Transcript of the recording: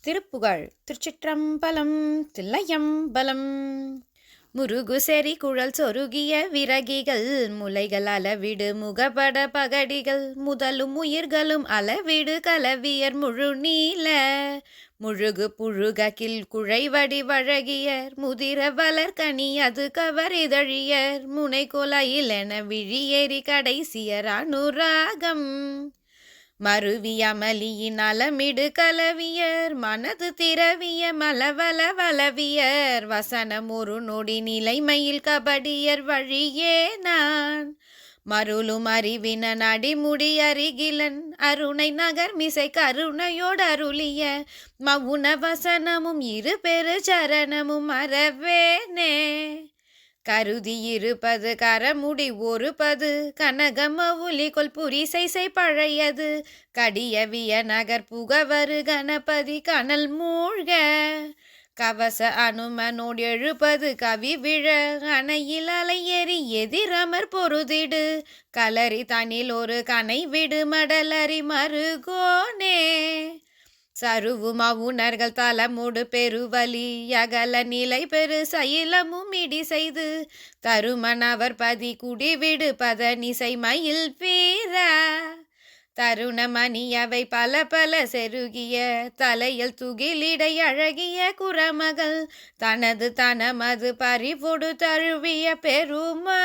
திருப்புகழ். திருச்சிற்றம்பலம் தில்லையம்பலம். முருகு செறி குழல் சொருகிய விறகிகள் முலைகள் அளவிடு முகபட பகடிகள் முதலும் உயிர்களும் அளவிடு கலவியர் முழு நீல. முழுகு புழுககில் குழைவடி வழகியர் முதிர வளர் கனி அது கவரிதழியர் முனை கொலையில் என விழியேறி கடைசியர் அனுராகம். மருவிய அலமிடு கலவியர் மனது திரவிய மலவல வலவியர் வசனம் ஒரு நொடி நிலைமையில் கபடியர் வழியே நான். மருளும் அறிவின நடிமுடி அருகிலன் அருணை நகர் மிசை கருணையோடு அருளிய மவுன வசனமும் இரு பெரு சரணமும் அறவேனே கருதி இருப்பது கரமுடி ஒருபது. கனகமவுலி கொல் புரிசை பழையது. கடியவிய நகர் புகவரு கணபதி கனல் மூழ்க. கவச அனுமனோடு எழுப்பது கவி விழ. அணையில் அலையேறி எதிரமர் பொருதிடு. கலரி தனில் ஒரு கனை விடு மடலரி மருகோனே சருவும் அவுணர்கள் தலமுடு பெருவலி அகல நிலை பெரு சயிலமும் இடி செய்து தருமன் அவர் பதி குடிவிடு பதனிசை மயில் வீர தருணமணி அவை பல பல செருகிய தலையில் துகிலிடை அழகிய குரமகள் தனது தனமது பறிபொடு தழுவிய பெருமா